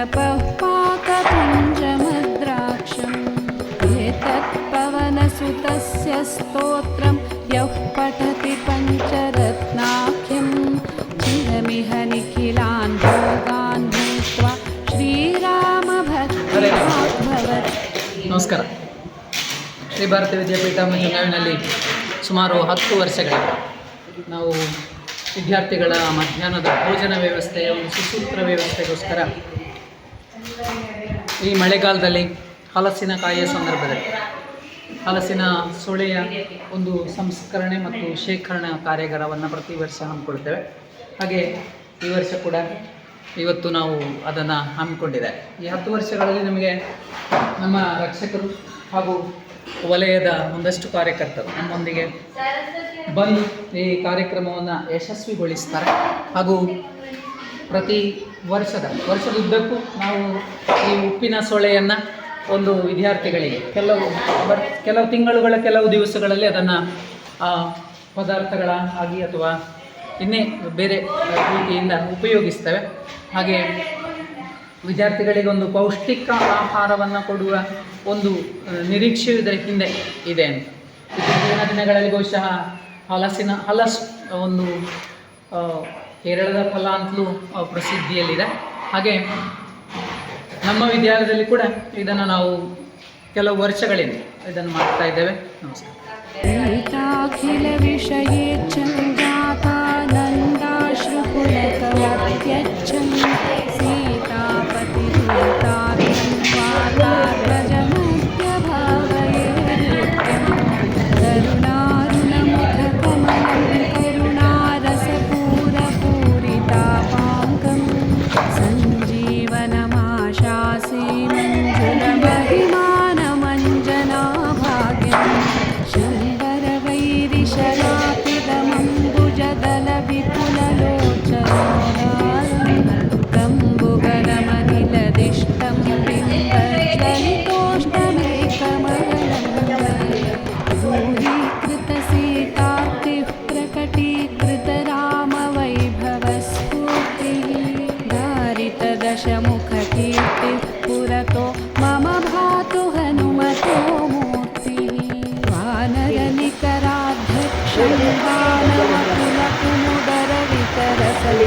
पवनतपः पाकपुञ्जमद्राक्षम् एतत् पवनसुतस्य स्तोत्रं यः पठति पञ्चरत्नाख्यं चिरमिह निखिलान् भोगान् भूत्वा श्रीरामभक्तिभाग्भवत् ನಮಸ್ಕಾರ ಶ್ರೀ ಭಾರತಿ ವಿದ್ಯಾಪೀಠ ಮಂಜುನಾವಿನಲ್ಲಿ ಸುಮಾರು ಹತ್ತು ವರ್ಷಗಳಿಂದ ನಾವು ವಿದ್ಯಾರ್ಥಿಗಳ ಮಧ್ಯಾಹ್ನದ ಭೋಜನ ವ್ಯವಸ್ಥೆಯ ಒಂದು ಸುಸೂತ್ರ ವ್ಯವಸ್ಥೆಗೋಸ್ಕರ ಈ ಮಳೆಗಾಲದಲ್ಲಿ ಹಲಸಿನ ಕಾಯಿಯ ಸಂದರ್ಭದಲ್ಲಿ. ಹಲಸಿನ ಸೊಳೆಯ ಒಂದು ಸಂಸ್ಕರಣೆ ಮತ್ತು ಶೇಖರಣಾ ಕಾರ್ಯಾಗಾರವನ್ನು ಪ್ರತಿ ವರ್ಷ ಹಮ್ಮಿಕೊಳ್ತೇವೆ ಹಾಗೆ ಈ ವರ್ಷ ಕೂಡ ಇವತ್ತು ನಾವು ಅದನ್ನು ಹಮ್ಮಿಕೊಂಡಿದೆ. ಈ ಹತ್ತು ವರ್ಷಗಳಲ್ಲಿ ನಮಗೆ ನಮ್ಮ ರಕ್ಷಕರು ಹಾಗೂ ವಲಯದ ಒಂದಷ್ಟು ಕಾರ್ಯಕರ್ತರು ನಮ್ಮೊಂದಿಗೆ ಬಂದು ಈ ಕಾರ್ಯಕ್ರಮವನ್ನು ಯಶಸ್ವಿಗೊಳಿಸ್ತಾರೆ. ಹಾಗೂ ಪ್ರತಿ ವರ್ಷದ, ವರ್ಷದುದ್ದಕ್ಕೂ ನಾವು ಈ ಉಪ್ಪಿನ ಸೊಳೆಯನ್ನು ಒಂದು ವಿದ್ಯಾರ್ಥಿಗಳಿಗೆ ಕೆಲವು ಬರ್, ಕೆಲವು ತಿಂಗಳುಗಳ, ಕೆಲವು ದಿವಸಗಳಲ್ಲಿ ಅದನ್ನು ಪದಾರ್ಥಗಳ ಆಗಿ ಅಥವಾ ಇನ್ನೇ ಬೇರೆ ರೀತಿಯಿಂದ ಉಪಯೋಗಿಸ್ತವೆ. ಹಾಗೆ ವಿದ್ಯಾರ್ಥಿಗಳಿಗೆ ಒಂದು ಪೌಷ್ಟಿಕ ಆಹಾರವನ್ನು ಕೊಡುವ ಒಂದು ನಿರೀಕ್ಷೆ ಇದರ ಹಿಂದೆ ಇದೆ ಅಂತ. ಇತ್ತೀಚಿನ ದಿನಗಳಲ್ಲಿ ಬಹುಶಃ ಹಲಸಿನ, ಹಲಸು ಒಂದು ಕೇರಳದ ಫಲ ಅಂತಲೂ ಪ್ರಸಿದ್ಧಿಯಲ್ಲಿದೆ. ಹಾಗೆ ನಮ್ಮ ವಿದ್ಯಾಲಯದಲ್ಲಿ ಕೂಡ ಇದನ್ನು ನಾವು ಕೆಲವು ವರ್ಷಗಳಿಂದ ಇದನ್ನು ಮಾಡ್ತಾ ಇದ್ದೇವೆ. ನಮಸ್ಕಾರ. ಸೀತಾಪತಿ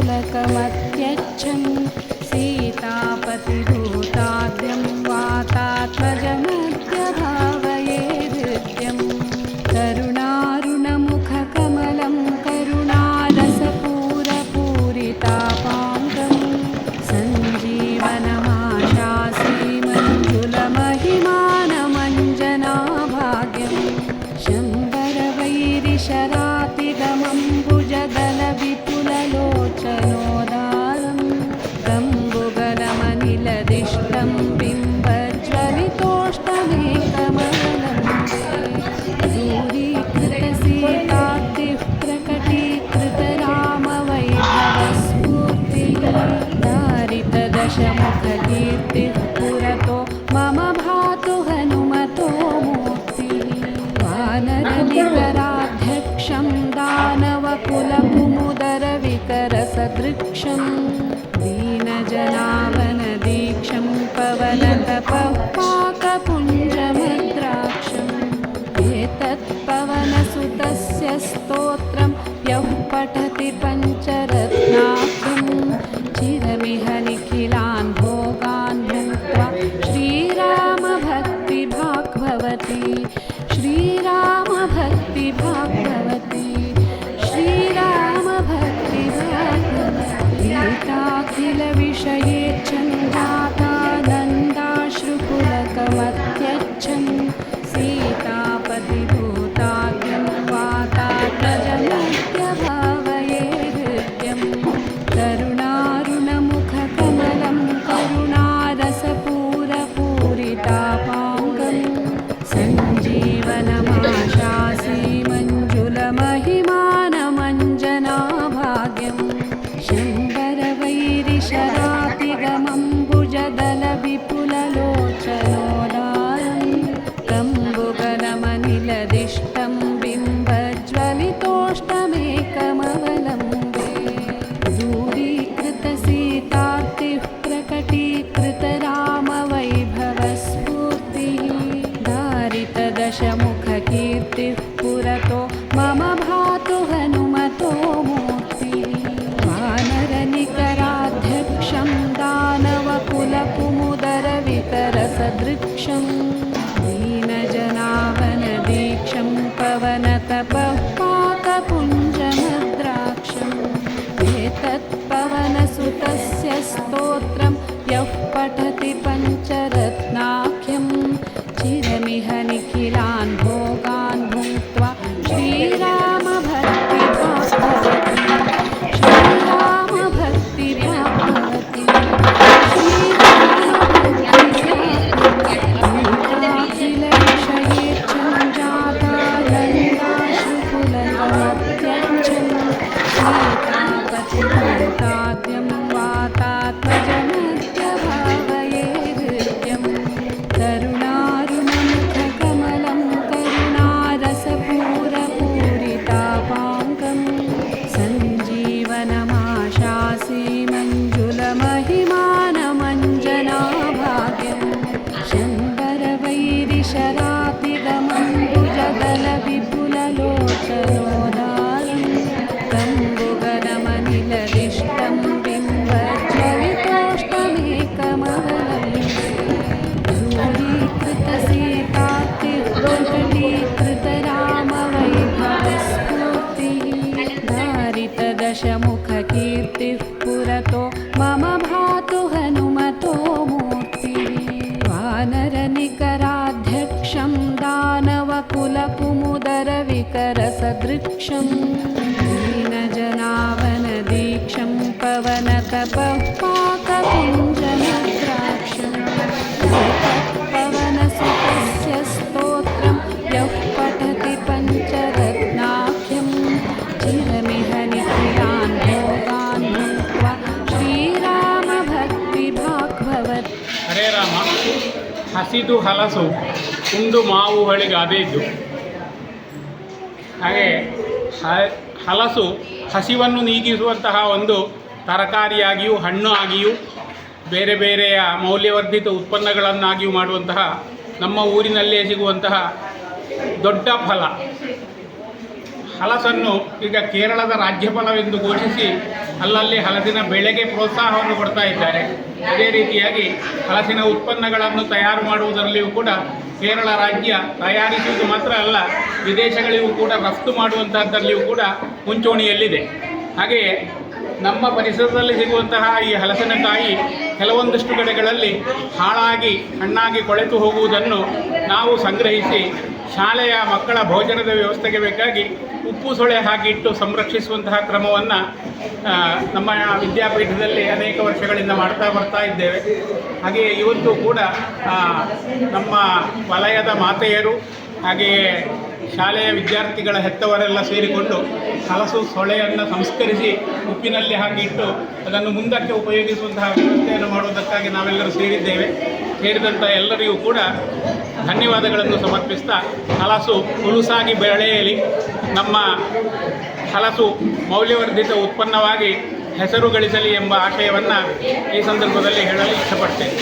जातानन्दाश्रुकुलकमत्यच्छन् सीतापतिभूताद्यं 生 दानवकुलकुमुदरविकरसदृक्षं दीनजनावनदीक्षं पवनतपः पाकपुञ्जमद्राक्षम् एतत् स्तोत्रं यः पठति पञ्चरत्नाख्यं। चिरमिह निखिलान् पुरतो मम भातु हनुमतो वानरनिकराध्यक्षं दानवकुलकुमुदरविकरसदृक्षं दीनजनावनदीक्षं पवनतपः ಹಸಿದು ಹಲಸು, ಉಂಡು ಮಾವು ಇದ್ದು. ಹಾಗೆ ಹಲಸು ಹಸಿವನ್ನು ನೀಗಿಸುವಂತಹ ಒಂದು ತರಕಾರಿಯಾಗಿಯೂ, ಹಣ್ಣು ಆಗಿಯೂ, ಬೇರೆ ಬೇರೆಯ ಮೌಲ್ಯವರ್ಧಿತ ಉತ್ಪನ್ನಗಳನ್ನಾಗಿಯೂ ಮಾಡುವಂತಹ ನಮ್ಮ ಊರಿನಲ್ಲೇ ಸಿಗುವಂತಹ ದೊಡ್ಡ ಫಲ. ಹಲಸನ್ನು ಈಗ ಕೇರಳದ ರಾಜ್ಯಪಾಲವೆಂದು ಘೋಷಿಸಿ ಅಲ್ಲಲ್ಲಿ ಹಲಸಿನ ಬೆಳೆಗೆ ಪ್ರೋತ್ಸಾಹವನ್ನು ಕೊಡ್ತಾ ಇದ್ದಾರೆ. ಅದೇ ರೀತಿಯಾಗಿ ಹಲಸಿನ ಉತ್ಪನ್ನಗಳನ್ನು ತಯಾರು ಮಾಡುವುದರಲ್ಲಿಯೂ ಕೂಡ ಕೇರಳ ರಾಜ್ಯ ತಯಾರಿಸುವುದು ಮಾತ್ರ ಅಲ್ಲ, ವಿದೇಶಗಳಿಗೂ ಕೂಡ ರಫ್ತು ಮಾಡುವಂತಹದ್ದರಲ್ಲಿಯೂ ಕೂಡ ಮುಂಚೂಣಿಯಲ್ಲಿದೆ. ಹಾಗೆಯೇ ನಮ್ಮ ಪರಿಸರದಲ್ಲಿ ಸಿಗುವಂತಹ ಈ ಹಲಸಿನಕಾಯಿ ಕೆಲವೊಂದಷ್ಟು ಕಡೆಗಳಲ್ಲಿ ಹಾಳಾಗಿ, ಹಣ್ಣಾಗಿ ಕೊಳೆತು ಹೋಗುವುದನ್ನು ನಾವು ಸಂಗ್ರಹಿಸಿ ಶಾಲೆಯ ಮಕ್ಕಳ ಭೋಜನದ ವ್ಯವಸ್ಥೆಗೆ ಬೇಕಾಗಿ ಉಪ್ಪು ಸೊಳೆ ಹಾಕಿಟ್ಟು ಸಂರಕ್ಷಿಸುವಂತಹ ಕ್ರಮವನ್ನು ನಮ್ಮ ವಿದ್ಯಾಪೀಠದಲ್ಲಿ ಅನೇಕ ವರ್ಷಗಳಿಂದ ಮಾಡ್ತಾ ಬರ್ತಾ ಇದ್ದೇವೆ. ಹಾಗೆಯೇ ಇವತ್ತು ಕೂಡ ನಮ್ಮ ವಲಯದ ಮಾತೆಯರು, ಹಾಗೆಯೇ ಶಾಲೆಯ ವಿದ್ಯಾರ್ಥಿಗಳ ಹೆತ್ತವರೆಲ್ಲ ಸೇರಿಕೊಂಡು ಹಲಸು ಸೊಳೆಯನ್ನು ಸಂಸ್ಕರಿಸಿ ಉಪ್ಪಿನಲ್ಲಿ ಹಾಕಿಟ್ಟು ಅದನ್ನು ಮುಂದಕ್ಕೆ ಉಪಯೋಗಿಸುವಂತಹ ವ್ಯವಸ್ಥೆಯನ್ನು ಮಾಡುವುದಕ್ಕಾಗಿ ನಾವೆಲ್ಲರೂ ಸೇರಿದ್ದೇವೆ. ಸೇರಿದಂಥ ಎಲ್ಲರಿಗೂ ಕೂಡ ಧನ್ಯವಾದಗಳನ್ನು ಸಮರ್ಪಿಸ್ತಾ ಹಲಸು ಹುಲುಸಾಗಿ ಬೆಳೆಯಲಿ. ನಮ್ಮ ಹಲಸು ಮೌಲ್ಯವರ್ಧಿತ ಉತ್ಪನ್ನವಾಗಿ ಹೆಸರು ಗಳಿಸಲಿ ಎಂಬ ಆಶಯವನ್ನು ಈ ಸಂದರ್ಭದಲ್ಲಿ ಹೇಳಲು ಇಷ್ಟಪಡ್ತೇನೆ.